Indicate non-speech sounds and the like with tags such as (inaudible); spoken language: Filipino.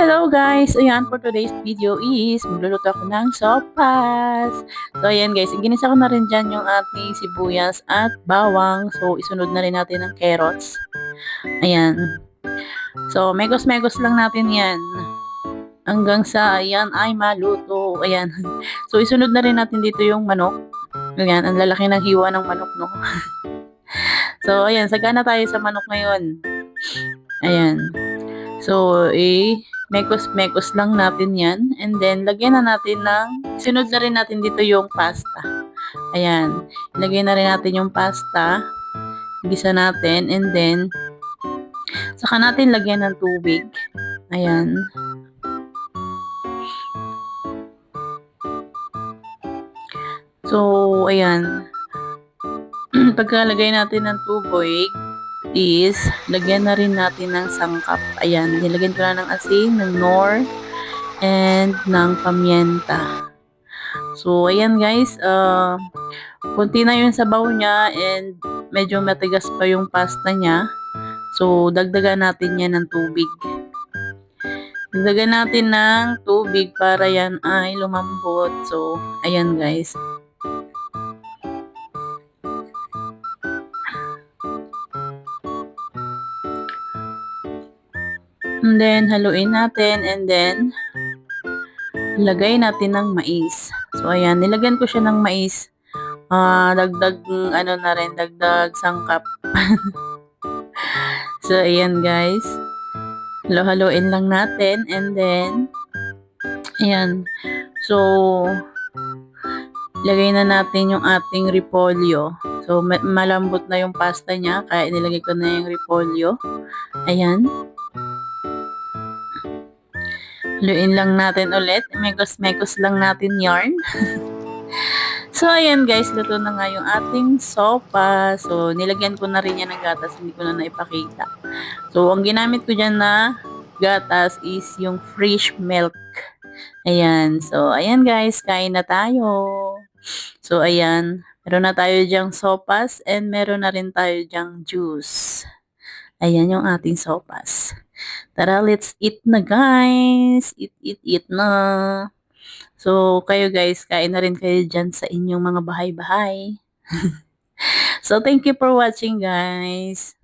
Hello guys! Ayan, for today's video is magluluto ako ng sopas. So ayan guys, ginisa ko na rin dyan yung ating sibuyas at bawang. So isunod na rin natin ng carrots. Ayan. So megos-megos lang natin yan. Hanggang sa ayan ay maluto. Ayan. (laughs) So isunod na rin natin dito yung manok. Ayan, ang lalaki ng hiwa ng manok no. (laughs) so ayan, sagana tayo sa manok ngayon. Ayan. So, eh, mekos-mekos lang natin yan. And then, lagyan na natin ng, sunod na rin natin dito yung pasta. Ayan. Lagyan na rin natin yung pasta. Gisa natin. And then, saka natin lagyan ng tubig. Ayan. So, ayan. (clears throat) Pagkalagay natin ng tubig, is, lagyan na rin natin ng sangkap. Ayan, nilagyan ko na ng asin, ng nor, and ng pamienta. So, ayan guys, uh, kunti na yung sabaw niya and medyo matigas pa yung pasta niya. So, dagdagan natin yan ng tubig. Dagdagan natin ng tubig para yan ay lumambot. So, ayan guys. And then, haluin natin and then, lagay natin ng mais. So, ayan, nilagyan ko siya ng mais. Uh, dagdag, ano na rin, dagdag sangkap. (laughs) so, ayan guys. Halo-haluin lang natin and then, ayan. So, lagay na natin yung ating repolyo. So, malambot na yung pasta niya, kaya nilagay ko na yung repolyo. Ayan. Haluin lang natin ulit. Mekos-mekos lang natin yarn. (laughs) so, ayan guys. Luto na nga yung ating sopa. So, nilagyan ko na rin yan ng gatas. Hindi ko na naipakita. So, ang ginamit ko dyan na gatas is yung fresh milk. Ayan. So, ayan guys. Kain na tayo. So, ayan. Meron na tayo dyang sopas and meron na rin tayo dyang juice. Ayan yung ating sopas. Tara, let's eat na guys. Eat, eat, eat na. So, kayo guys, kain na rin kayo dyan sa inyong mga bahay-bahay. (laughs) so, thank you for watching guys.